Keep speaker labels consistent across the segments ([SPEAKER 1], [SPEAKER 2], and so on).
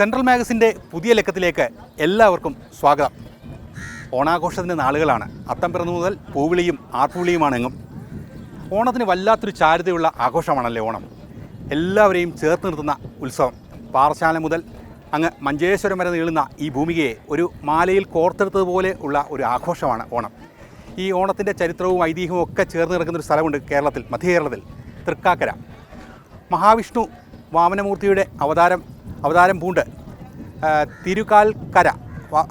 [SPEAKER 1] Central മാഗസിന്റെ പുതിയ ലക്കത്തിലേക്ക് എല്ലാവർക്കും സ്വാഗതം. ഓണാഘോഷത്തിന്റെ നാളുകളാണ്. അത്തം പിറന്നു മുതൽ പൂവിളിയും ആർപ്പുവിളിയുമാണ് എങ്ങും ഓണത്തിന് വല്ലാത്തൊരു ചാരിതയുള്ള ആഘോഷമാണല്ലേ ഓണം. എല്ലാവരെയും ചേർത്ത് നിർത്തുന്ന ഉത്സവം. പാറശാല മുതൽ അങ്ങ് മഞ്ചേശ്വരം വരെ നീളുന്ന ഈ ഭൂമികയെ ഒരു മാലയിൽ കോർത്തെടുത്തതുപോലെ ഉള്ള ഒരു ആഘോഷമാണ് ഓണം. ഈ ഓണത്തിന്റെ ചരിത്രവും ഐതിഹ്യവും ഒക്കെ ചേർന്ന് കിടക്കുന്ന ഒരു സ്ഥലമുണ്ട് കേരളത്തിൽ മധ്യ കേരളത്തിൽ തൃക്കാക്കര. മഹാവിഷ്ണു വാമനമൂർത്തിയുടെ അവതാരം അവതാരം പൂണ്ട്. തിരുകാൽക്കര.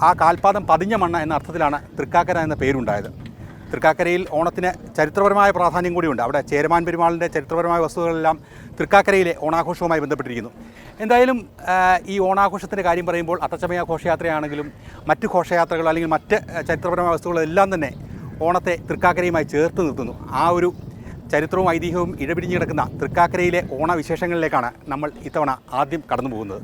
[SPEAKER 1] ആ കാൽപാദം പതിഞ്ഞ മണ്ണ എന്ന അർത്ഥത്തിലാണ് തൃക്കാക്കര എന്ന പേരുണ്ടായത്. തൃക്കാക്കരയിൽ ഓണത്തിന് ചരിത്രപരമായ പ്രാധാന്യം കൂടിയുണ്ട്. അവിടെ ചേരമാൻ പെരുമാളിന്റെ ചരിത്രപരമായ വസ്തുക്കളെല്ലാം തൃക്കാക്കരയിലെ ഓണാഘോഷവുമായി ബന്ധപ്പെട്ടിരിക്കുന്നു. എന്തായാലും ഈ ഓണാഘോഷത്തിന്റെ കാര്യം പറയുമ്പോൾ അത്തച്ചമയ ഘോഷയാത്രയാണെങ്കിലും മറ്റ് ഘോഷയാത്രകൾ അല്ലെങ്കിൽ മറ്റ് ചരിത്രപരമായ വസ്തുക്കളെല്ലാം തന്നെ ഓണത്തെ തൃക്കാക്കരയുമായി ചേർത്ത് നിർത്തുന്നു. ആ ഒരു ചരിത്രവും ഐതിഹ്യവും ഇഴപിടിഞ്ഞ് കിടക്കുന്ന തൃക്കാക്കരയിലെ ഓണവിശേഷങ്ങളിലേക്കാണ് നമ്മൾ ഇത്തവണ ആദ്യം കടന്നു പോകുന്നത്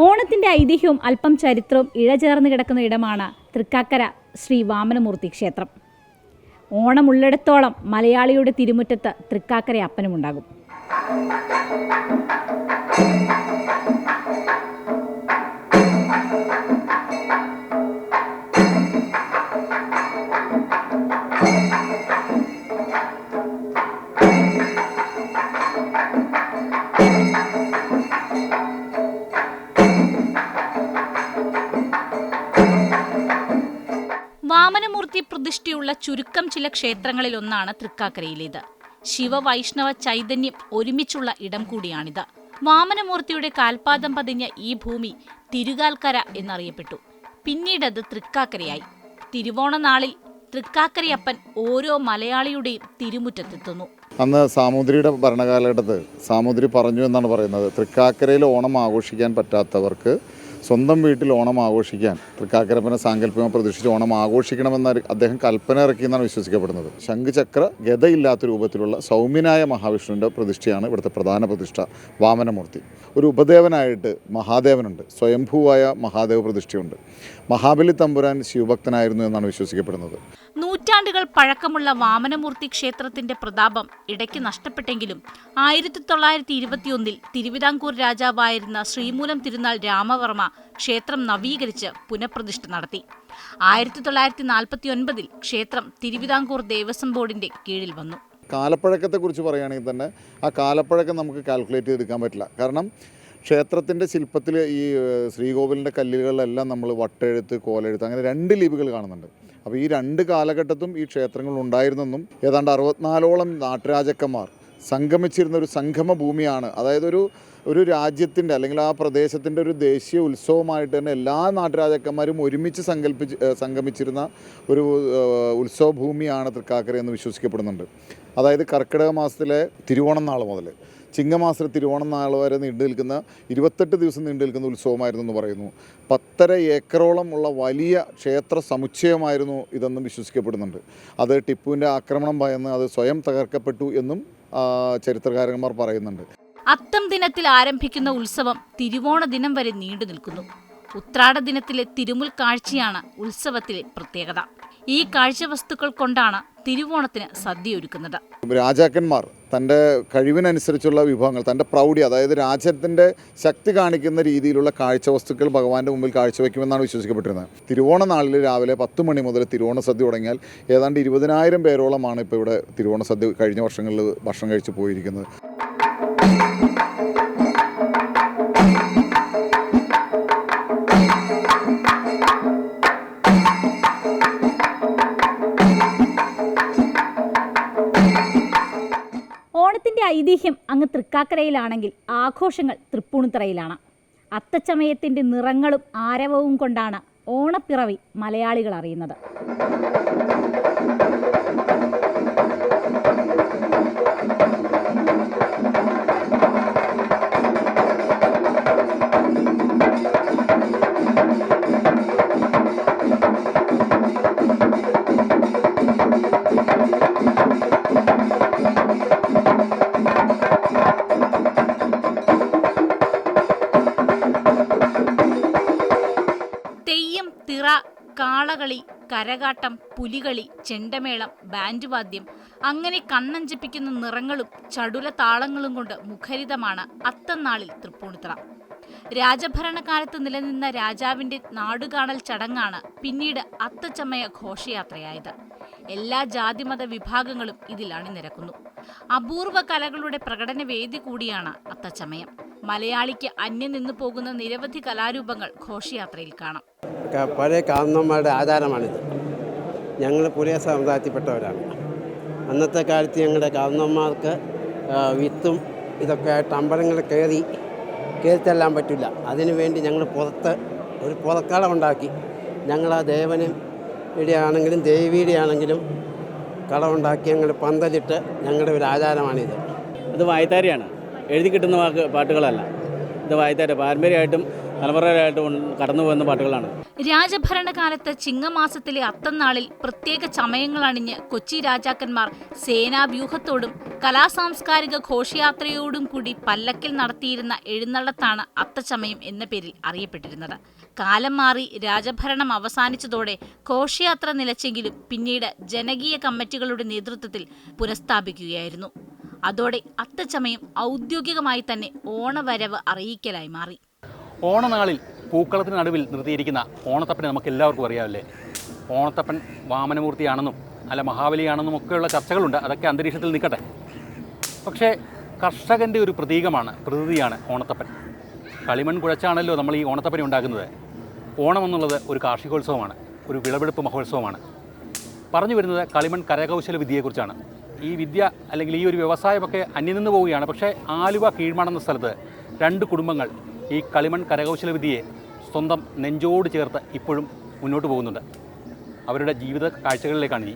[SPEAKER 2] ഓണത്തിന്റെ ഐതിഹ്യവും അല്പം ചരിത്രവും ഇഴചേർന്ന് കിടക്കുന്ന ഇടമാണ് തൃക്കാക്കര ശ്രീ വാമനമൂർത്തി ക്ഷേത്രം. ഓണം ഉള്ളിടത്തോളം മലയാളിയുടെ തിരുമുറ്റത്ത് തൃക്കാക്കര അപ്പനുമുണ്ടാകും പ്രതിഷ്ഠയുള്ള ചുരുക്കം ചില ക്ഷേത്രങ്ങളിലൊന്നാണ് തൃക്കാക്കരയിലേത്. ശിവവൈഷ്ണവ ചൈതന്യം ഒരുമിച്ചുള്ള ഇടം കൂടിയാണിത്. വാമനമൂർത്തിയുടെ കാൽപാദം പതിഞ്ഞ ഈ ഭൂമി തിരുകാൽക്കര എന്നറിയപ്പെട്ടു. പിന്നീടത് തൃക്കാക്കരയായി. തിരുവോണനാളിൽ തൃക്കാക്കരയപ്പൻ ഓരോ മലയാളിയുടെയും തിരുമുറ്റത്തെത്തുന്നു.
[SPEAKER 3] അന്ന് സാമൂതിരിയുടെ ഭരണകാലഘട്ടത്ത് സാമൂതിരി പറഞ്ഞു എന്നാണ് പറയുന്നത് തൃക്കാക്കരയിൽ ഓണം ആഘോഷിക്കാൻ പറ്റാത്തവർക്ക് സ്വന്തം വീട്ടിൽ ഓണം ആഘോഷിക്കാൻ തൃക്കാക്കരപ്പനെ സാങ്കല്പികമായി പ്രതീക്ഷിച്ച് ഓണം ആഘോഷിക്കണമെന്ന അദ്ദേഹം കൽപ്പന ഇറക്കി എന്നാണ് വിശ്വസിക്കപ്പെടുന്നത്. ശംഖുചക്ര ഗതയില്ലാത്ത രൂപത്തിലുള്ള സൗമ്യനായ മഹാവിഷ്ണുവിന്റെ പ്രതിഷ്ഠയാണ് ഇവിടുത്തെ പ്രധാന പ്രതിഷ്ഠ വാമനമൂർത്തി. ഒരു ഉപദേവനായിട്ട് മഹാദേവനുണ്ട്. സ്വയംഭൂവായ മഹാദേവ പ്രതിഷ്ഠയുണ്ട്. മഹാബലി തമ്പുരാൻ ശിവഭക്തനായിരുന്നു എന്നാണ് വിശ്വസിക്കപ്പെടുന്നത്.
[SPEAKER 2] നൂറ്റാണ്ടുകൾ പഴക്കമുള്ള വാമനമൂർത്തി ക്ഷേത്രത്തിന്റെ പ്രതാപം ഇടയ്ക്ക് നഷ്ടപ്പെട്ടെങ്കിലും ആയിരത്തി തൊള്ളായിരത്തി ഇരുപത്തിയൊന്നിൽ തിരുവിതാംകൂർ രാജാവായിരുന്ന ശ്രീമൂലം തിരുനാൾ രാമവർമ്മ ക്ഷേത്രം നവീകരിച്ച് പുനഃപ്രതിഷ്ഠ നടത്തി. ആയിരത്തി തൊള്ളായിരത്തി നാൽപ്പത്തി ഒൻപതിൽ ക്ഷേത്രം തിരുവിതാംകൂർ ദേവസ്വം ബോർഡിന്റെ കീഴിൽ വന്നു.
[SPEAKER 3] കാലപ്പഴക്കത്തെക്കുറിച്ച് പറയുകയാണെങ്കിൽ തന്നെ ആ കാലപ്പഴക്കം നമുക്ക് കാൽക്കുലേറ്റ് ചെയ്തെടുക്കാൻ പറ്റില്ല. കാരണം ക്ഷേത്രത്തിന്റെ ശില്പത്തിൽ ഈ ശ്രീകോവിലിന്റെ കല്ലുകളിലെല്ലാം നമ്മൾ വട്ടെഴുത്ത് കോലെഴുത്ത് അങ്ങനെ രണ്ട് ലിപികൾ കാണുന്നുണ്ട്. അപ്പോൾ ഈ രണ്ട് കാലഘട്ടത്തും ഈ ക്ഷേത്രങ്ങൾ ഉണ്ടായിരുന്നെന്നും ഏതാണ്ട് അറുപത്തിനാലോളം നാട്ടുരാജക്കന്മാർ സംഗമിച്ചിരുന്ന ഒരു സംഗമ ഭൂമിയാണ് അതായത് ഒരു ഒരു രാജ്യത്തിന്റെ അല്ലെങ്കിൽ ആ പ്രദേശത്തിന്റെ ഒരു ദേശീയ ഉത്സവമായിട്ട് തന്നെ എല്ലാ നാട്ടുരാജാക്കന്മാരും ഒരുമിച്ച് സങ്കല്പിച്ച് സംഗമിച്ചിരുന്ന ഒരു ഉത്സവഭൂമിയാണ് ഉത്സവ ഭൂമിയാണ് തൃക്കാക്കര എന്ന് വിശ്വസിക്കപ്പെടുന്നുണ്ട്. അതായത് കർക്കിടക മാസത്തിലെ തിരുവോണം നാൾ മുതൽ ചിങ്ങമാസത്തിലെ തിരുവോണം നാൾ വരെ നീണ്ടു നിൽക്കുന്ന ഇരുപത്തെട്ട് ദിവസം നീണ്ടു നിൽക്കുന്ന ഉത്സവമായിരുന്നു എന്ന് പറയുന്നു. പത്തര ഏക്കറോളം ഉള്ള വലിയ ക്ഷേത്ര സമുച്ചയമായിരുന്നു ഇതെന്നും വിശ്വസിക്കപ്പെടുന്നുണ്ട്. അത് ടിപ്പുവിന്റെ ആക്രമണം ഭയന്ന് അത് സ്വയം തകർക്കപ്പെട്ടു എന്നും ചരിത്രകാരന്മാർ പറയുന്നുണ്ട്.
[SPEAKER 2] അത്തം ദിനത്തിൽ ആരംഭിക്കുന്ന ഉത്സവം തിരുവോണ ദിനം വരെ നീണ്ടു നിൽക്കുന്നു. ഉത്രാട ദിനത്തിലെ തിരുമുൽ കാഴ്ചയാണ് ഉത്സവത്തിലെ പ്രത്യേകത. ഈ കാഴ്ച വസ്തുക്കൾ കൊണ്ടാണ് തിരുവോണത്തിന് സദ്യ ഒരുക്കുന്നത്
[SPEAKER 3] രാജാക്കന്മാർ തന്റെ കഴിവിനനുസരിച്ചുള്ള വിഭവങ്ങൾ തന്റെ പ്രൗഢി അതായത് രാജ്യത്തിന്റെ ശക്തി കാണിക്കുന്ന രീതിയിലുള്ള കാഴ്ച കാഴ്ചവസ്തുക്കൾ ഭഗവാന്റെ മുമ്പിൽ കാഴ്ചവെക്കുമെന്നാണ് വിശ്വസിക്കപ്പെട്ടിരുന്നത്. തിരുവോണ നാളിൽ രാവിലെ പത്ത് മണി മുതൽ തിരുവോണ സദ്യ തുടങ്ങിയാൽ ഏതാണ്ട് ഇരുപതിനായിരം പേരോളമാണ് ഇപ്പോൾ ഇവിടെ തിരുവോണ സദ്യ കഴിഞ്ഞ വർഷങ്ങളിൽ ഭക്ഷണം കഴിച്ച് പോയിരിക്കുന്നത്.
[SPEAKER 2] ഐതിഹ്യം അങ്ങ് തൃക്കാക്കരയിലാണെങ്കിൽ ആഘോഷങ്ങൾ തൃപ്പൂണിത്തറയിലാണ്. അത്തച്ചമയത്തിന്റെ നിറങ്ങളും ആരവവും കൊണ്ടാണ് ഓണപ്പിറവി മലയാളികൾ അറിയുന്നത്. കരകാട്ടം പുലികളി ചെണ്ടമേളം ബാൻഡ് വാദ്യം അങ്ങനെ കണ്ണഞ്ചിപ്പിക്കുന്ന നിറങ്ങളും ചടുല താളങ്ങളും കൊണ്ട് മുഖരിതമാണ് അത്തന്നാളിൽ തൃപ്പൂണിത്തറ. രാജഭരണകാലത്ത് നിലനിന്ന രാജാവിന്റെ നാടുകാണൽ ചടങ്ങാണ് പിന്നീട് അത്തച്ചമയ ഘോഷയാത്രയായത്. എല്ലാ ജാതിമത വിഭാഗങ്ങളും ഇതിൽ അണിനിരക്കുന്നു അപൂർവ കലകളുടെ പ്രകടന വേദി കൂടിയാണ് അത്തച്ചമയം. മലയാളിക്ക് അന്യം നിന്നു പോകുന്ന നിരവധി കലാരൂപങ്ങൾ ഘോഷയാത്രയിൽ കാണാം.
[SPEAKER 4] പഴയ കാരണന്മാരുടെ ആചാരമാണിത്. ഞങ്ങൾ പുലിയ സമുദായത്തിൽപ്പെട്ടവരാണ്. അന്നത്തെ കാലത്ത് ഞങ്ങളുടെ കാരണന്മാർക്ക് വിത്തും ഇതൊക്കെ ആയിട്ട് അമ്പലങ്ങൾ കയറി കയറി തല്ലാൻ പറ്റില്ല അതിനുവേണ്ടി ഞങ്ങൾ പുറത്ത് ഒരു പുറക്കളം ഉണ്ടാക്കി. ഞങ്ങൾ ആ ദേവന് ആണെങ്കിലും ദേവിയുടെ ആണെങ്കിലും കളമുണ്ടാക്കി ഞങ്ങൾ പന്തലിട്ട് ഞങ്ങളുടെ ഒരു ആചാരമാണിത്.
[SPEAKER 5] ഇത് വായത്താരിയാണ്. എഴുതി കിട്ടുന്ന വാക്ക് പാട്ടുകളല്ല. ഇത് വായത്താരി പാരമ്പര്യമായിട്ടും തലമുറയായിട്ടും കടന്നു പോകുന്ന പാട്ടുകളാണ്.
[SPEAKER 2] രാജഭരണകാലത്ത് ചിങ്ങമാസത്തിലെ അത്തന്നാളിൽ പ്രത്യേക ചമയങ്ങൾ അണിഞ്ഞ് കൊച്ചി രാജാക്കന്മാർ സേനാവ്യൂഹത്തോടും കലാസാംസ്കാരിക ഘോഷയാത്രയോടും കൂടി പല്ലക്കിൽ നടത്തിയിരുന്ന എഴുന്നള്ളത്താണ് അത്തച്ചമയം എന്ന പേരിൽ അറിയപ്പെട്ടിരുന്നത്. കാലം മാറി രാജഭരണം അവസാനിച്ചതോടെ ഘോഷയാത്ര നിലച്ചെങ്കിലും പിന്നീട് ജനകീയ കമ്മിറ്റികളുടെ നേതൃത്വത്തിൽ പുനഃസ്ഥാപിക്കുകയായിരുന്നു. അതോടെ അത്തച്ചമയം ഔദ്യോഗികമായി തന്നെ ഓണവരവ് അറിയിക്കലായി മാറി.
[SPEAKER 1] ഓണനാളിൽ പൂക്കളത്തിന് നടുവിൽ നിർത്തിയിരിക്കുന്ന ഓണത്തപ്പനെ നമുക്ക് എല്ലാവർക്കും അറിയാമല്ലേ? ഓണത്തപ്പൻ വാമനമൂർത്തിയാണെന്നും അല്ല മഹാബലിയാണെന്നും ഒക്കെയുള്ള ചർച്ചകളുണ്ട്. അതൊക്കെ അന്തരീക്ഷത്തിൽ നിൽക്കട്ടെ. പക്ഷേ കർഷകന്റെ ഒരു പ്രതീകമാണ് പ്രകൃതിയാണ് ഓണത്തപ്പൻ. കളിമൺ കുഴച്ചാണല്ലോ നമ്മൾ ഈ ഓണത്തപ്പനെ ഉണ്ടാക്കുന്നത്. ഓണം എന്നുള്ളത് ഒരു കാർഷികോത്സവമാണ് ഒരു വിളവെടുപ്പ് മഹോത്സവമാണ്. പറഞ്ഞു വരുന്നത് കളിമൺ കരകൗശല വിദ്യയെക്കുറിച്ചാണ്. ഈ വിദ്യ അല്ലെങ്കിൽ ഈ ഒരു വ്യവസായമൊക്കെ അന്യം നിന്ന് പോവുകയാണ്. പക്ഷേ ആലുവ കീഴ്മാണെന്ന സ്ഥലത്ത് രണ്ട് കുടുംബങ്ങൾ ഈ കളിമൺ കരകൗശല വിദ്യയെ സ്വന്തം നെഞ്ചോട് ചേർത്ത് ഇപ്പോഴും മുന്നോട്ട് പോകുന്നുണ്ട്. അവരുടെ ജീവിത കാഴ്ചകളിലേക്കാണ് ഇനി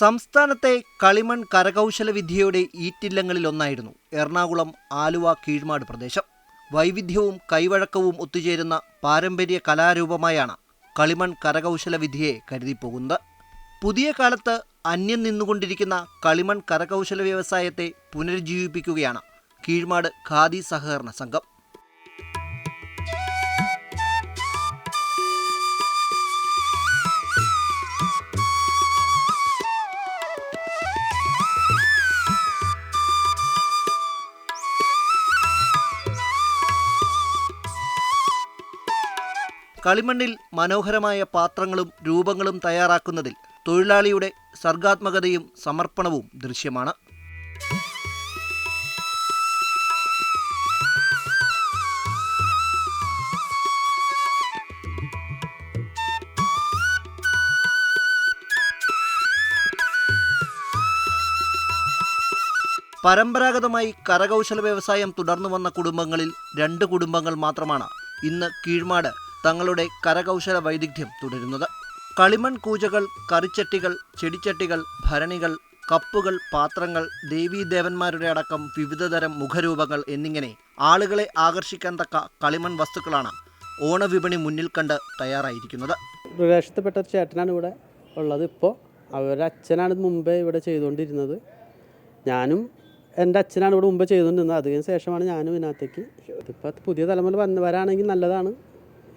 [SPEAKER 6] സംസ്ഥാനത്തെ കളിമൺ കരകൗശല വിദ്യയുടെ ഈറ്റില്ലങ്ങളിലൊന്നായിരുന്നു എറണാകുളം ആലുവ കീഴ്മാട് പ്രദേശം. വൈവിധ്യവും കൈവഴക്കവും ഒത്തുചേരുന്ന പാരമ്പര്യ കലാരൂപമായാണ് കളിമൺ കരകൗശല വിദ്യയെ കരുതിപ്പോകുന്നത്. പുതിയ കാലത്ത് അന്യം നിന്നുകൊണ്ടിരിക്കുന്ന കളിമൺ കരകൗശല വ്യവസായത്തെ പുനരുജ്ജീവിപ്പിക്കുകയാണ് കീഴ്മാട് ഖാദി സഹകരണ സംഘം. കളിമണ്ണിൽ മനോഹരമായ പാത്രങ്ങളും രൂപങ്ങളും തയ്യാറാക്കുന്നതിൽ തൊഴിലാളിയുടെ സർഗാത്മകതയും സമർപ്പണവും ദൃശ്യമാണ്. പരമ്പരാഗതമായി കരകൗശല വ്യവസായം തുടർന്നു വന്ന കുടുംബങ്ങളിൽ രണ്ട് കുടുംബങ്ങൾ മാത്രമാണ്. ഇന്ന് കീഴ്മാട് തങ്ങളുടെ കരകൗശല വൈദഗ്ധ്യം തുടരുന്നത്. കളിമൺ കൂജകൾ കറിച്ചട്ടികൾ ചെടിച്ചട്ടികൾ ഭരണികൾ കപ്പുകൾ പാത്രങ്ങൾ ദേവീദേവന്മാരുടെ അടക്കം വിവിധതരം മുഖരൂപങ്ങൾ എന്നിങ്ങനെ ആളുകളെ ആകർഷിക്കാൻ തക്ക കളിമൺ വസ്തുക്കളാണ് ഓണവിപണി മുന്നിൽ കണ്ട് തയ്യാറായിരിക്കുന്നത്.
[SPEAKER 7] പ്രദേശത്തപ്പെട്ട ചേട്ടനാണ് ഇവിടെ ഉള്ളത് ഇപ്പോൾ. അവരുടെ അച്ഛനാണ് മുമ്പേ ഇവിടെ ചെയ്തുകൊണ്ടിരുന്നത്. ഞാനും എന്റെ അച്ഛനാണ് ഇവിടെ മുമ്പേ ചെയ്തുകൊണ്ടിരുന്നത്. അതിന് ശേഷമാണ് ഞാനും ഇതിനകത്തേക്ക്. ഇതിപ്പോൾ പുതിയ തലമുറ വന്ന് വരാണെങ്കിൽ നല്ലതാണ്.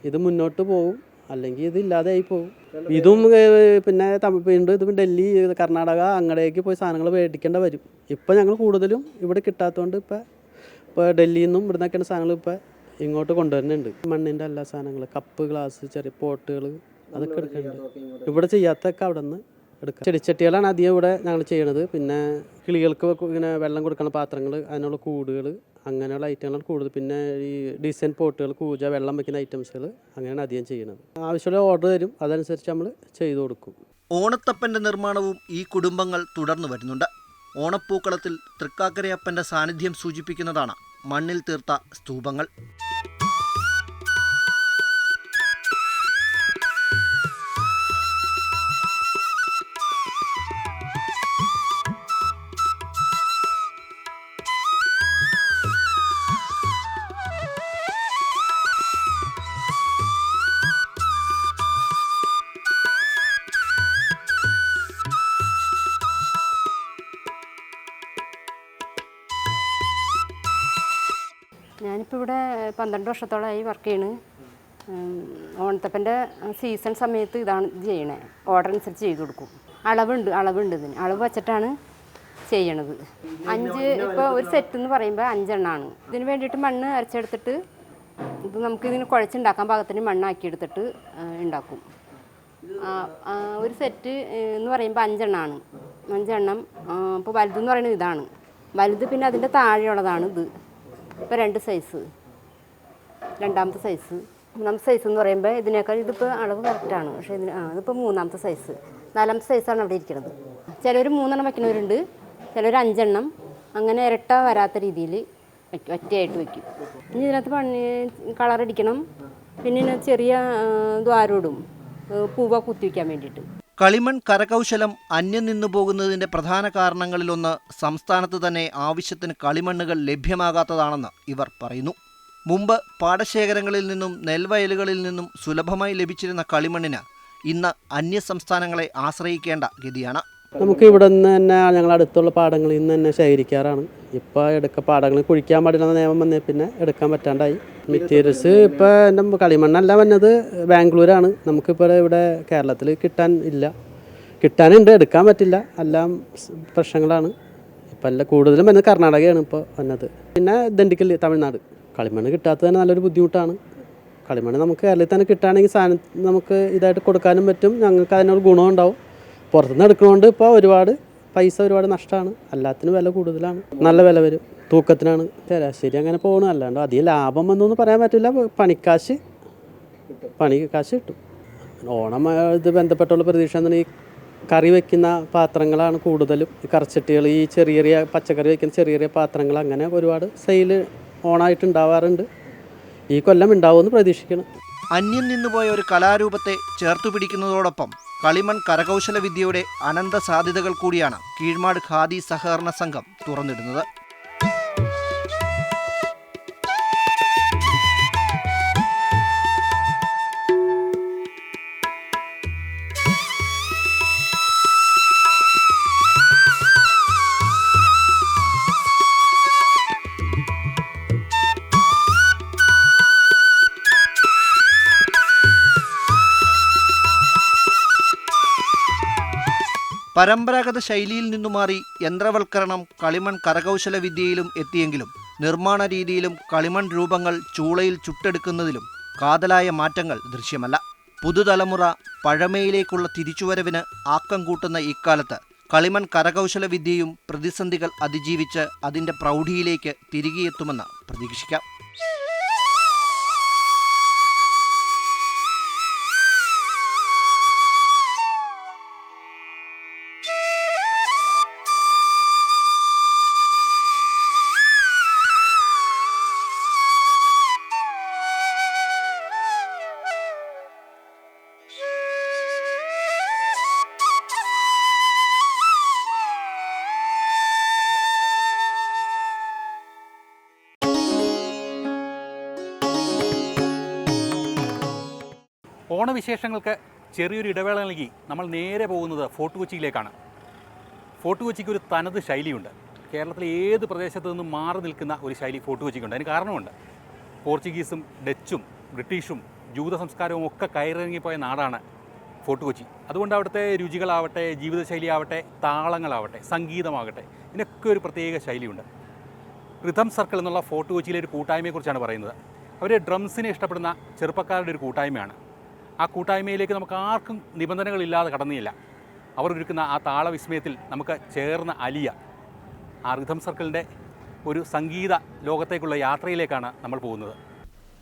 [SPEAKER 7] ഇത് മുന്നോട്ട് പോകും അല്ലെങ്കിൽ ഇത് ഇല്ലാതെയായി പോകും ഇതും പിന്നെ വീണ്ടും ഇത് ഡൽഹി കർണാടക അങ്ങടേക്ക് പോയി സാധനങ്ങൾ മേടിക്കേണ്ട വരും. ഇപ്പം ഞങ്ങൾ കൂടുതലും ഇവിടെ കിട്ടാത്തതുകൊണ്ട് ഇപ്പം ഇപ്പോൾ ഡൽഹിയിൽ നിന്നും ഇവിടെ നിന്നൊക്കെയാണ് സാധനങ്ങൾ ഇപ്പം ഇങ്ങോട്ട് കൊണ്ടുവരുന്നുണ്ട്. മണ്ണിന്റെ എല്ലാ സാധനങ്ങൾ കപ്പ് ഗ്ലാസ് ചെറിയ പോട്ടുകൾ അതൊക്കെ എടുക്കുന്നുണ്ട്. ഇവിടെ ചെയ്യാത്തൊക്കെ അവിടെ നിന്ന് എടുക്കുക ചെടിച്ചട്ടികളാണ് അധികം ഇവിടെ ഞങ്ങൾ ചെയ്യണത്. പിന്നെ കിളികൾക്ക് ഇങ്ങനെ വെള്ളം കൊടുക്കുന്ന പാത്രങ്ങൾ അതിനുള്ള കൂടുകൾ അങ്ങനെയുള്ള ഐറ്റങ്ങളാണ് കൂടുതൽ. പിന്നെ ഈ ഡിസൈൻ പോട്ടുകൾ കൂജ വെള്ളം വയ്ക്കുന്ന ഐറ്റംസുകൾ അങ്ങനെയാണ് അധികം ചെയ്യുന്നത്. ആവശ്യമുള്ള ഓർഡർ തരും അതനുസരിച്ച് നമ്മൾ ചെയ്തു കൊടുക്കും.
[SPEAKER 6] ഓണത്തപ്പന്റെ നിർമ്മാണവും ഈ കുടുംബങ്ങൾ തുടർന്നു വരുന്നുണ്ട്. ഓണപ്പൂക്കളത്തിൽ തൃക്കാക്കരയപ്പന്റെ സാന്നിധ്യം സൂചിപ്പിക്കുന്നതാണ് മണ്ണിൽ തീർത്ത സ്തൂപങ്ങൾ.
[SPEAKER 8] ഞാനിപ്പോൾ ഇവിടെ പന്ത്രണ്ട് വർഷത്തോളമായി വർക്ക് ചെയ്യണ്. ഓണത്തപ്പന്റെ സീസൺ സമയത്ത് ഇതാണ് ഇത് ചെയ്യണേ. ഓർഡർ അനുസരിച്ച് ചെയ്ത് കൊടുക്കും. അളവുണ്ട് അളവുണ്ട് ഇതിന്. അളവ് വെച്ചിട്ടാണ് ചെയ്യണത്. അഞ്ച് ഇപ്പോൾ ഒരു സെറ്റ് എന്ന് പറയുമ്പോൾ അഞ്ചെണ്ണമാണ് ഇതിന് വേണ്ടിയിട്ട് മണ്ണ് അരച്ചെടുത്തിട്ട് ഇത് നമുക്ക് ഇതിന് കുഴച്ചുണ്ടാക്കാൻ പാകത്തിന് മണ്ണാക്കി എടുത്തിട്ട് ഉണ്ടാക്കും ഒരു സെറ്റ് എന്ന് പറയുമ്പോൾ അഞ്ചെണ്ണമാണ് അഞ്ചെണ്ണം ഇപ്പോൾ വലുതെന്ന് പറയുന്നത് ഇതാണ്. വലുത് പിന്നെ അതിന്റെ താഴെയുള്ളതാണ് ഇത്. ഇപ്പോൾ രണ്ട് സൈസ് രണ്ടാമത്തെ സൈസ് മൂന്നാമത്തെ സൈസ് എന്ന് പറയുമ്പോൾ ഇതിനേക്കാൾ ഇതിപ്പോൾ അളവ് കറക്റ്റാണ് പക്ഷേ ഇതിന് ആ ഇതിപ്പോൾ മൂന്നാമത്തെ സൈസ് നാലാമത്തെ സൈസാണ് അവിടെ ഇരിക്കുന്നത് ചിലർ മൂന്നെണ്ണം വയ്ക്കുന്നവരുണ്ട് ചിലർ അഞ്ചെണ്ണം. അങ്ങനെ ഇരട്ട വരാത്ത രീതിയിൽ വയ്ക്കും ഒറ്റയായിട്ട് വയ്ക്കും ഇനി ഇതിനകത്ത് പണി കളറടിക്കണം പിന്നെ ചെറിയ ദ്വാരോടും പൂവ കുത്തി വയ്ക്കാൻ വേണ്ടിയിട്ട്.
[SPEAKER 6] കളിമൺ കരകൗശലം അന്യം നിന്നു പോകുന്നതിന്റെ പ്രധാന കാരണങ്ങളിലൊന്ന് സംസ്ഥാനത്ത് തന്നെ ആവശ്യത്തിന് കളിമണ്ണുകൾ ലഭ്യമാകാത്തതാണെന്ന് ഇവർ പറയുന്നു. മുമ്പ് പാടശേഖരങ്ങളിൽ നിന്നും നെൽവയലുകളിൽ നിന്നും സുലഭമായി ലഭിച്ചിരുന്ന കളിമണ്ണിന് ഇന്ന് അന്യ സംസ്ഥാനങ്ങളെ ആശ്രയിക്കേണ്ട ഗതിയാണ്.
[SPEAKER 7] നമുക്ക് ഇവിടെ നിന്ന് തന്നെ ഞങ്ങളുടെ അടുത്തുള്ള പാടങ്ങളിൽ നിന്ന് തന്നെ ശേഖരിക്കാറാണ്. ഇപ്പോൾ എടുക്ക പാടങ്ങളിൽ കുഴിക്കാൻ പാടില്ലെന്ന നിയമം വന്നേ പിന്നെ എടുക്കാൻ പറ്റാണ്ടായി. മെറ്റീരിയൽസ് ഇപ്പോൾ എന്റെ കളിമണ്ണല്ല വന്നത് ബാംഗ്ലൂരാണ്. നമുക്കിപ്പോൾ ഇവിടെ കേരളത്തിൽ കിട്ടാൻ ഇല്ല. കിട്ടാനുണ്ട് എടുക്കാൻ പറ്റില്ല. എല്ലാം പ്രശ്നങ്ങളാണ്. ഇപ്പം എല്ലാം കൂടുതലും വന്നത് കർണാടകയാണ് ഇപ്പോൾ വന്നത്. പിന്നെ ദണ്ഡിക്കൽ തമിഴ്നാട്. കളിമണ്ണ് കിട്ടാത്തത് തന്നെ നല്ലൊരു ബുദ്ധിമുട്ടാണ്. കളിമണ്ണ് നമുക്ക് കേരളത്തിൽ തന്നെ കിട്ടുകയാണെങ്കിൽ സാധനം നമുക്ക് ഇതായിട്ട് കൊടുക്കാനും പറ്റും. ഞങ്ങൾക്ക് അതിനൊരു ഗുണമുണ്ടാവും. പുറത്തുനിന്ന് എടുക്കുന്നതുകൊണ്ട് ഇപ്പോൾ ഒരുപാട് പൈസ ഒരുപാട് നഷ്ടമാണ്. എല്ലാത്തിനും വില കൂടുതലാണ്. നല്ല വില വരും. തൂക്കത്തിനാണ് ശരാശരി അങ്ങനെ പോകണം അല്ലാണ്ട് അധികം ലാഭം വന്നൊന്നും പറയാൻ പറ്റില്ല. പണിക്കാശ് പണി കാശ് കിട്ടും. ഓണം ഇത് ബന്ധപ്പെട്ടുള്ള പ്രതീക്ഷ പറഞ്ഞാൽ ഈ കറി വെക്കുന്ന പാത്രങ്ങളാണ് കൂടുതലും. ഈ കറച്ചട്ടികൾ ഈ ചെറിയ ചെറിയ പച്ചക്കറി വെക്കുന്ന ചെറിയ ചെറിയ പാത്രങ്ങൾ അങ്ങനെ ഒരുപാട് സെയിൽ ഓണായിട്ട് ഉണ്ടാവാറുണ്ട്. ഈ കൊല്ലം ഉണ്ടാവുമെന്ന് പ്രതീക്ഷിക്കണം.
[SPEAKER 6] അന്യം നിന്നുപോയ ഒരു കലാരൂപത്തെ ചേർത്തു പിടിക്കുന്നതോടൊപ്പം കളിമൺ കരകൗശല വിദ്യയുടെ അനന്ത സാധ്യതകൾ കൂടിയാണ് കീഴ്മാട് ഖാദി സഹകരണ സംഘം തുറന്നിടുന്നത്. പരമ്പരാഗത ശൈലിയിൽ നിന്നു മാറി യന്ത്രവൽക്കരണം കളിമൺ കരകൗശല വിദ്യയിലും എത്തിയെങ്കിലും നിർമ്മാണ രീതിയിലും കളിമൺ രൂപങ്ങൾ ചൂളയിൽ ചുട്ടെടുക്കുന്നതിലും കാതലായ മാറ്റങ്ങൾ ദൃശ്യമല്ല. പുതുതലമുറ പഴമയിലേക്കുള്ള തിരിച്ചുവരവിന് ആക്കം കൂട്ടുന്ന ഇക്കാലത്ത് കളിമൺ കരകൗശല വിദ്യയും പ്രതിസന്ധികൾ അതിജീവിച്ച് അതിന്റെ പ്രൗഢിയിലേക്ക് തിരികെയെത്തുമെന്ന് പ്രതീക്ഷിക്കാം.
[SPEAKER 1] ഓണവിശേഷങ്ങൾക്ക് ചെറിയൊരു ഇടവേള നൽകി നമ്മൾ നേരെ പോകുന്നത് ഫോർട്ട് കൊച്ചിയിലേക്കാണ് ഫോർട്ട് കൊച്ചിക്ക് ഒരു തനത് ശൈലിയുണ്ട്. കേരളത്തിലെ ഏത് പ്രദേശത്തു നിന്നും മാറി നിൽക്കുന്ന ഒരു ശൈലി ഫോർട്ട് കൊച്ചിക്കുണ്ട് അതിന് കാരണമുണ്ട്. പോർച്ചുഗീസും ഡച്ചും ബ്രിട്ടീഷും ജൂത സംസ്കാരവും ഒക്കെ കയറിറങ്ങിപ്പോയ നാടാണ് ഫോർട്ട് കൊച്ചി അതുകൊണ്ട് അവിടുത്തെ രുചികളാവട്ടെ ജീവിതശൈലിയാവട്ടെ താളങ്ങളാവട്ടെ സംഗീതമാകട്ടെ ഇതിനൊക്കെ ഒരു പ്രത്യേക ശൈലിയുണ്ട്. റിഥം സർക്കിൾ എന്നുള്ള ഫോർട്ട് കൊച്ചിയിലെ ഒരു കൂട്ടായ്മയെക്കുറിച്ചാണ് പറയുന്നത്. അവർ ഡ്രംസിനെ ഇഷ്ടപ്പെടുന്ന ചെറുപ്പക്കാരുടെ ഒരു കൂട്ടായ്മയാണ്. ആ കൂട്ടായ്മയിലേക്ക് നമുക്ക് ആർക്കും നിബന്ധനകളില്ലാതെ കടന്നില്ല. അവർ ഒരുക്കുന്ന ആ താളവിസ്മയത്തിൽ നമുക്ക് ചേർന്ന് അലിയ ആ റിഥം സർക്കിളിന്റെ ഒരു സംഗീത ലോകത്തേക്കുള്ള യാത്രയിലേക്കാണ് നമ്മൾ പോകുന്നത്.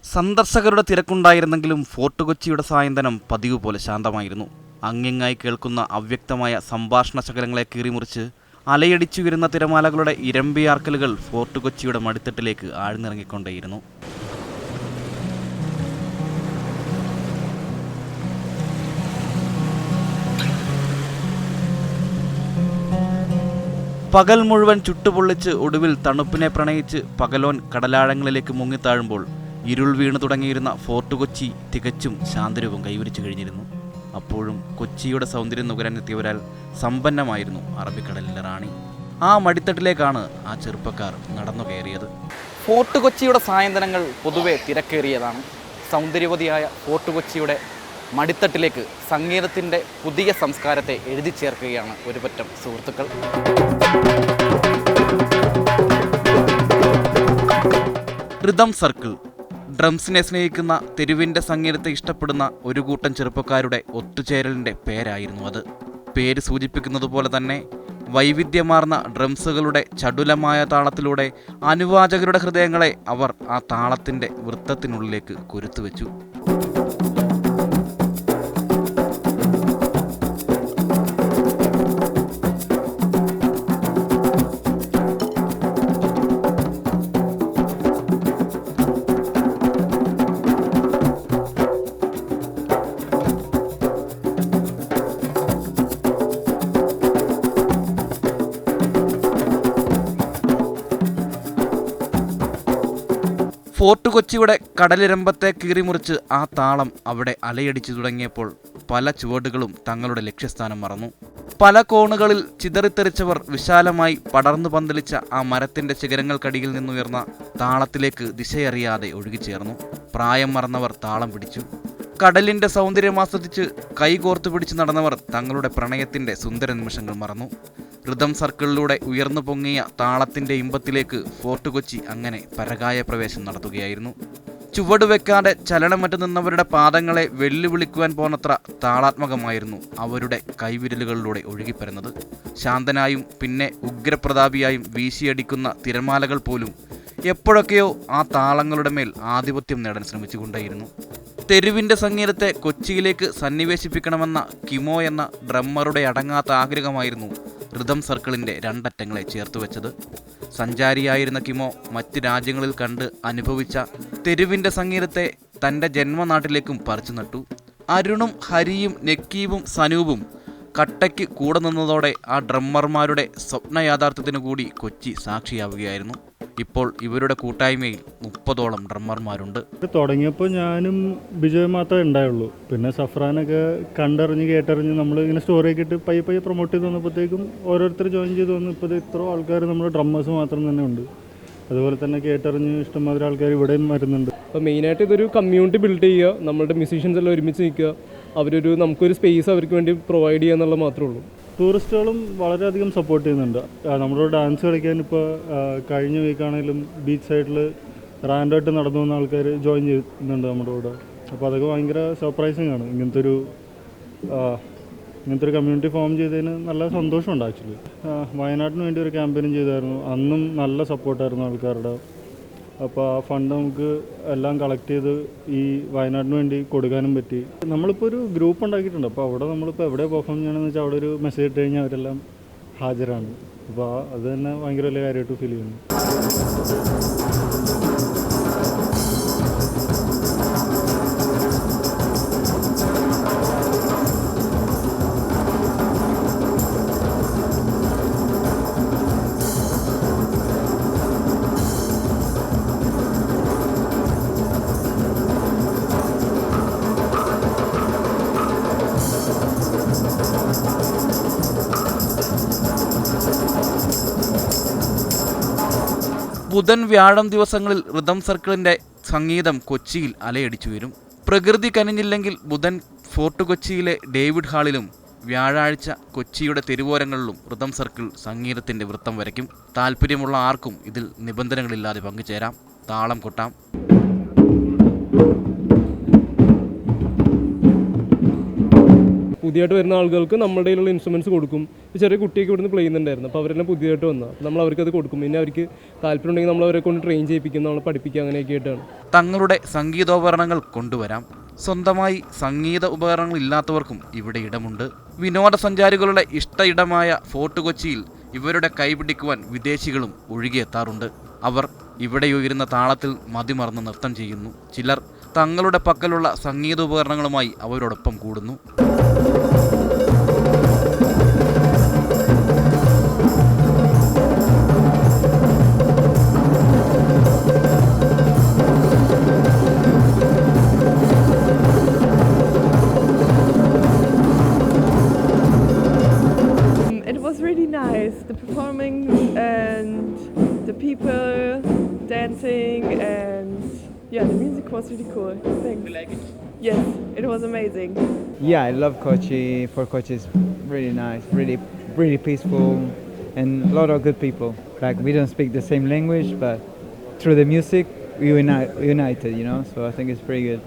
[SPEAKER 9] സന്ദർശകരുടെ തിരക്കുണ്ടായിരുന്നെങ്കിലും ഫോർട്ട് കൊച്ചിയുടെ സായന്തനം പതിവ് പോലെ ശാന്തമായിരുന്നു. അങ്ങിങ്ങായി കേൾക്കുന്ന അവ്യക്തമായ സംഭാഷണ ശകലങ്ങളെ കീറിമുറിച്ച് അലയടിച്ചു വരുന്ന തിരമാലകളുടെ ഇരമ്പിയാർക്കലുകൾ ഫോർട്ട് കൊച്ചിയുടെ മടിത്തട്ടിലേക്ക് ആഴ്ന്നിറങ്ങിക്കൊണ്ടേയിരുന്നു. പകൽ മുഴുവൻ ചുട്ടുപൊള്ളിച്ച് ഒടുവിൽ തണുപ്പിനെ പ്രണയിച്ച് പകലോൻ കടലാഴങ്ങളിലേക്ക് മുങ്ങിത്താഴുമ്പോൾ ഇരുൾ വീണു തുടങ്ങിയിരുന്ന ഫോർട്ട് കൊച്ചി തികച്ചും ശാന്തരൂപം കൈവരിച്ചു കഴിഞ്ഞിരുന്നു. അപ്പോഴും കൊച്ചിയുടെ സൗന്ദര്യം നുകരാനെത്തിയവരാൽ സമ്പന്നമായിരുന്നു അറബിക്കടലിലെ റാണി. ആ മടിത്തട്ടിലേക്കാണ് ആ ചെറുപ്പക്കാർ നടന്നു കയറിയത്. ഫോർട്ട് കൊച്ചിയുടെ സായന്തനങ്ങൾ പൊതുവെ തിരക്കേറിയതാണ്. സൗന്ദര്യവതിയായ ഫോർട്ട് കൊച്ചിയുടെ മടിത്തട്ടിലേക്ക് സംഗീതത്തിന്റെ പുതിയ സംസ്കാരത്തെ എഴുതി ചേർക്കുകയാണ് ഒരുപറ്റം സുഹൃത്തുക്കൾ. Rhythm circle. ഡ്രംസിനെ സ്നേഹിക്കുന്ന തെരുവിന്റെ സംഗീതത്തെ ഇഷ്ടപ്പെടുന്ന ഒരു കൂട്ടം ചെറുപ്പക്കാരുടെ ഒത്തുചേരലിന്റെ പേരായിരുന്നു അത്. പേര് സൂചിപ്പിക്കുന്നത് പോലെ തന്നെ വൈവിധ്യമാർന്ന ഡ്രംസുകളുടെ ചടുലമായ താളത്തിലൂടെ അനുവാചകരുടെ ഹൃദയങ്ങളെ അവർ ആ താളത്തിന്റെ വൃത്തത്തിനുള്ളിലേക്ക് കുരുത്തുവെച്ചു. കൊച്ചിയുടെ കടലിരമ്പത്തെ കീറിമുറിച്ച് ആ താളം അവിടെ അലയടിച്ചു തുടങ്ങിയപ്പോൾ പല ചുവടുകളും തങ്ങളുടെ ലക്ഷ്യസ്ഥാനം മറന്നു. പല കോണുകളിൽ ചിതറിത്തെറിച്ചവർ വിശാലമായി പടർന്നു പന്തലിച്ച ആ മരത്തിന്റെ ശിഖരങ്ങൾക്കടിയിൽ നിന്നുയർന്ന താളത്തിലേക്ക് ദിശയറിയാതെ ഒഴുകിച്ചേർന്നു. പ്രായം മറന്നവർ താളം പിടിച്ചു. കടലിന്റെ സൗന്ദര്യം ആസ്വദിച്ച് കൈകോർത്തു പിടിച്ച് നടന്നവർ തങ്ങളുടെ പ്രണയത്തിന്റെ സുന്ദര നിമിഷങ്ങൾ മറന്നു. ഋതം സർക്കിളിലൂടെ ഉയർന്നു പൊങ്ങിയ താളത്തിന്റെ ഇമ്പത്തിലേക്ക് ഫോർട്ട് കൊച്ചി അങ്ങനെ പരകായ പ്രവേശം നടത്തുകയായിരുന്നു. ചുവട് വെക്കാതെ ചലനമറ്റു നിന്നവരുടെ പാദങ്ങളെ വെല്ലുവിളിക്കുവാൻ പോന്നത്ര താളാത്മകമായിരുന്നു അവരുടെ കൈവിരലുകളിലൂടെ ഒഴുകിപ്പരുന്നത്. ശാന്തനായും പിന്നെ ഉഗ്രപ്രതാപിയായും വീശിയടിക്കുന്ന തിരമാലകൾ പോലും എപ്പോഴൊക്കെയോ ആ താളങ്ങളുടെ മേൽ ആധിപത്യം നേടാൻ ശ്രമിച്ചുകൊണ്ടേയിരുന്നു. തെരുവിന്റെ സംഗീതത്തെ കൊച്ചിയിലേക്ക് സന്നിവേശിപ്പിക്കണമെന്ന കിമോ എന്ന ഡ്രമ്മറുടെ അടങ്ങാത്ത ആഗ്രഹമായിരുന്നു ഋതം സർക്കിളിന്റെ രണ്ടറ്റങ്ങളെ ചേർത്തുവെച്ചത് സഞ്ചാരിയായിരുന്ന കിമോ മറ്റ് രാജ്യങ്ങളിൽ കണ്ട് അനുഭവിച്ച തെരുവിന്റെ സംഗീതത്തെ തന്റെ ജന്മനാട്ടിലേക്കും പറിച്ചു നട്ടു. അരുണും ഹരിയും നെക്കീവും സനൂപും കട്ടയ്ക്ക് കൂടെ നിന്നതോടെ ആ ഡ്രമ്മർമാരുടെ സ്വപ്ന യാഥാർത്ഥ്യത്തിനു കൂടി കൊച്ചി സാക്ഷിയാവുകയായിരുന്നു. ഇപ്പോൾ ഇവരുടെ കൂട്ടായ്മയിൽ മുപ്പതോളം ഡ്രമ്മർമാരുണ്ട്
[SPEAKER 10] ഇത് തുടങ്ങിയപ്പോൾ ഞാനും ബിജോയ് മാത്രമേ ഉണ്ടായുള്ളൂ. പിന്നെ സഫ്രാനൊക്കെ കണ്ടറിഞ്ഞ് കേട്ടറിഞ്ഞ് നമ്മൾ ഇങ്ങനെ സ്റ്റോറിയൊക്കെ ഇട്ട് പയ്യെ പയ്യെ പ്രൊമോട്ട് ചെയ്ത് വന്നപ്പോഴത്തേക്കും ഓരോരുത്തർ ജോയിൻ ചെയ്ത് വന്നു ഇപ്പോൾ ഇത്ര ആൾക്കാർ നമ്മുടെ ഡ്രമ്മേഴ്സ് മാത്രം തന്നെ ഉണ്ട്. അതുപോലെ തന്നെ കേട്ടറിഞ്ഞ് ഇഷ്ടംമാതിരി ആൾക്കാർ ഇവിടെയും വരുന്നുണ്ട്.
[SPEAKER 11] അപ്പോൾ മെയിനായിട്ട് ഇതൊരു കമ്മ്യൂണിറ്റി ബിൽഡ് ചെയ്യുക നമ്മളുടെ മ്യൂസീഷ്യൻസ് എല്ലാം ഒരുമിച്ച് നിൽക്കുക അവരൊരു നമുക്കൊരു സ്പേസ് അവർക്ക് വേണ്ടി പ്രൊവൈഡ് ചെയ്യുക എന്നുള്ളത് മാത്രമേ ഉള്ളൂ.
[SPEAKER 10] ടൂറിസ്റ്റുകളും വളരെയധികം സപ്പോർട്ട് ചെയ്യുന്നുണ്ട്. നമ്മുടെ ഡാൻസ് കളിക്കാൻ ഇപ്പോൾ കഴിഞ്ഞ വീക്കാണെങ്കിലും ബീച്ച് സൈഡിൽ റാൻഡായിട്ട് നടന്നു വന്ന ആൾക്കാർ ജോയിൻ ചെയ്യുന്നുണ്ട് നമ്മുടെ കൂടെ. അപ്പോൾ അതൊക്കെ ഭയങ്കര സർപ്രൈസിങ് ആണ്. ഇങ്ങനത്തെ ഒരു ഇങ്ങനത്തെ ഒരു കമ്മ്യൂണിറ്റി ഫോം ചെയ്തതിന് നല്ല സന്തോഷമുണ്ട് ആക്ച്വലി വയനാട്ടിന് വേണ്ടി ഒരു ക്യാമ്പയിനും ചെയ്തായിരുന്നു. അന്നും നല്ല സപ്പോർട്ടായിരുന്നു ആൾക്കാരുടെ അപ്പോൾ ആ ഫണ്ട് നമുക്ക് എല്ലാം കളക്ട് ചെയ്ത് ഈ വയനാടിന് വേണ്ടി കൊടുക്കാനും പറ്റി. നമ്മളിപ്പോൾ ഒരു ഗ്രൂപ്പ് ഉണ്ടാക്കിയിട്ടുണ്ട്. അപ്പോൾ അവിടെ നമ്മളിപ്പോൾ എവിടെ പെർഫോം ചെയ്യണമെന്ന് വെച്ചാൽ അവിടെ ഒരു മെസ്സേജ് ഇട്ട് കഴിഞ്ഞാൽ അവരെല്ലാം ഹാജരാണ്. അപ്പോൾ അത് തന്നെ ഭയങ്കര വലിയ കാര്യമായിട്ട് ഫീൽ ചെയ്യുന്നു.
[SPEAKER 9] ബുധൻ വ്യാഴം ദിവസങ്ങളിൽ റിതം സർക്കിളിന്റെ സംഗീതം കൊച്ചിയിൽ അലയടിച്ചു വരും. പ്രകൃതി കനിഞ്ഞില്ലെങ്കിൽ ബുധൻ ഫോർട്ട് കൊച്ചിയിലെ ഡേവിഡ് ഹാളിലും വ്യാഴാഴ്ച കൊച്ചിയുടെ തെരുവോരങ്ങളിലും റിതം സർക്കിൾ സംഗീതത്തിന്റെ വൃത്തം വരയ്ക്കും. താല്പര്യമുള്ള ആർക്കും ഇതിൽ നിബന്ധനകളില്ലാതെ പങ്കുചേരാം. താളം കൊട്ടാം.
[SPEAKER 11] പുതിയതായിട്ട് വരുന്ന ആളുകൾക്ക് നമ്മുടെ കയ്യിലുള്ള ഇൻസ്ട്രുമെന്റ്സ് കൊടുക്കും. ചെറിയ കുട്ടിയൊക്കെ ഇവിടുന്ന് ചെയ്യുന്നുണ്ടായിരുന്നു. അപ്പോൾ അവരെല്ലാം പുതിയതായിട്ട് വന്നാൽ നമ്മൾ അവർക്ക് അത് കൊടുക്കും. പിന്നെ അവർക്ക് താല്പര്യം ഉണ്ടെങ്കിൽ നമ്മൾ അവരെ കൊണ്ട് ട്രെയിൻ ചെയ്യിപ്പിക്കും. നമ്മൾ പഠിപ്പിക്കുക അങ്ങനെയൊക്കെ ആയിട്ടാണ്.
[SPEAKER 9] തങ്ങളുടെ സംഗീതോപകരണങ്ങൾ കൊണ്ടുവരാം. സ്വന്തമായി സംഗീത ഉപകരണങ്ങൾ ഇല്ലാത്തവർക്കും ഇവിടെ ഇടമുണ്ട്. വിനോദസഞ്ചാരികളുടെ ഇഷ്ട ഇടമായ ഫോർട്ട് കൊച്ചിയിൽ ഇവരുടെ കൈപിടിക്കുവാൻ വിദേശികളും ഒഴുകിയെത്താറുണ്ട് അവർ ഇവിടെ ഉയരുന്ന താളത്തിൽ മതിമറന്ന് നൃത്തം ചെയ്യുന്നു. ചിലർ തങ്ങളുടെ പക്കലുള്ള സംഗീതോപകരണങ്ങളുമായി അവരോടൊപ്പം കൂടുന്നു.
[SPEAKER 12] Was amazing.
[SPEAKER 13] Yeah, I love Kochi. For Kochi is really nice, really, really peaceful, and a lot of good people. Like we don't speak the same language, but through the music, we unite, united. You know, so I think it's pretty good.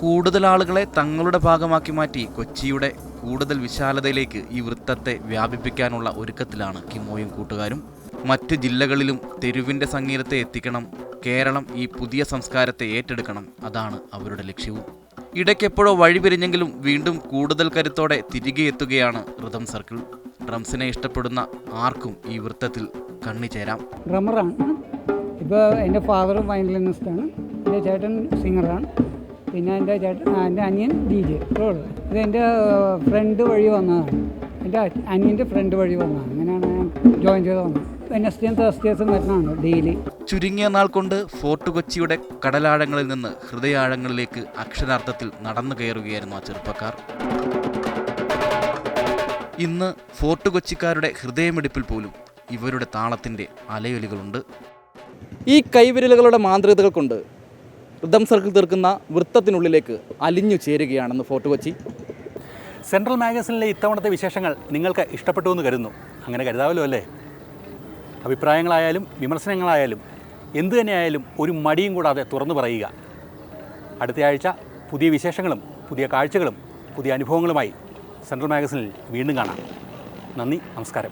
[SPEAKER 9] കൂടുതൽ ആളുകളെ തങ്ങളുടെ ഭാഗമാക്കി മാറ്റി കൊച്ചിയുടെ കൂടുതൽ വിശാലതയിലേക്ക് ഈ വൃത്തത്തെ വ്യാപിപ്പിക്കാനുള്ള ഒരുക്കത്തിലാണ് കിമോയും കൂട്ടുകാരും മറ്റ് ജില്ലകളിലും തെരുവിന്റെ സംഗീതത്തെ എത്തിക്കണം കേരളം ഈ പുതിയ സംസ്കാരത്തെ ഏറ്റെടുക്കണം അതാണ് അവരുടെ ലക്ഷ്യവും ഇടയ്ക്കെപ്പോഴോ വഴിപിരിഞ്ഞെങ്കിലും വീണ്ടും കൂടുതൽ കരുത്തോടെ തിരികെ എത്തുകയാണ് റിതം സർക്കിൾ ഡ്രംസിനെ ഇഷ്ടപ്പെടുന്ന ആർക്കും ഈ വൃത്തത്തിൽ കണ്ണി ചേരാം.
[SPEAKER 14] ഡ്രമ്മറാണ് ഇപ്പോൾ എന്റെ ഫാദർ വയലിനിസ്റ്റാണ് എന്റെ ചേട്ടൻ സിംഗറാണ് പിന്നെ എന്റെ ചേട്ടൻ എന്റെ അനിയൻ ഡി ജെ ഇത് എന്റെ ഫ്രണ്ട് വഴി വന്നതാണ്. എന്റെ അനിയന്റെ ഫ്രണ്ട് വഴി വന്നതാണ്. അങ്ങനെയാണ് ഞാൻ ജോയിൻ ചെയ്ത് വന്നത് വെനസ്ഡേയും തേഴ്സ്ഡേസും വരുന്നതാണ് ഡെയിലി
[SPEAKER 9] ചുരുങ്ങിയ നാൾ കൊണ്ട് ഫോർട്ട് കൊച്ചിയുടെ കടലാഴങ്ങളിൽ നിന്ന് ഹൃദയാഴങ്ങളിലേക്ക് അക്ഷരാർത്ഥത്തിൽ നടന്നു കയറുകയായിരുന്നു ആ ചെറുപ്പക്കാർ. ഇന്ന് ഫോർട്ട് കൊച്ചിക്കാരുടെ ഹൃദയമിടിപ്പിൽ പോലും ഇവരുടെ താളത്തിന്റെ അലയൊലികളുണ്ട്.
[SPEAKER 5] ഈ കൈവിരലുകളുടെ മാന്ത്രികതകൾ കൊണ്ട് റിതം സർക്കിൾ തീർക്കുന്ന വൃത്തത്തിനുള്ളിലേക്ക് അലിഞ്ഞു ചേരുകയാണെന്ന് ഫോർട്ട് കൊച്ചി.
[SPEAKER 1] സെൻട്രൽ മാഗസിനിലെ ഇത്തവണത്തെ വിശേഷങ്ങൾ നിങ്ങൾക്ക് ഇഷ്ടപ്പെട്ടു എന്ന് കരുതുന്നു. അങ്ങനെ കരുതാവല്ലോ അല്ലേ? അഭിപ്രായങ്ങളായാലും വിമർശനങ്ങളായാലും എന്തു തന്നെയായാലും ഒരു മടിയും കൂടാതെ തുറന്നു പറയുക. അടുത്തയാഴ്ച പുതിയ വിശേഷങ്ങളും പുതിയ കാഴ്ചകളും പുതിയ അനുഭവങ്ങളുമായി സെൻട്രൽ മാഗസിനിൽ വീണ്ടും കാണാം. നന്ദി നമസ്കാരം.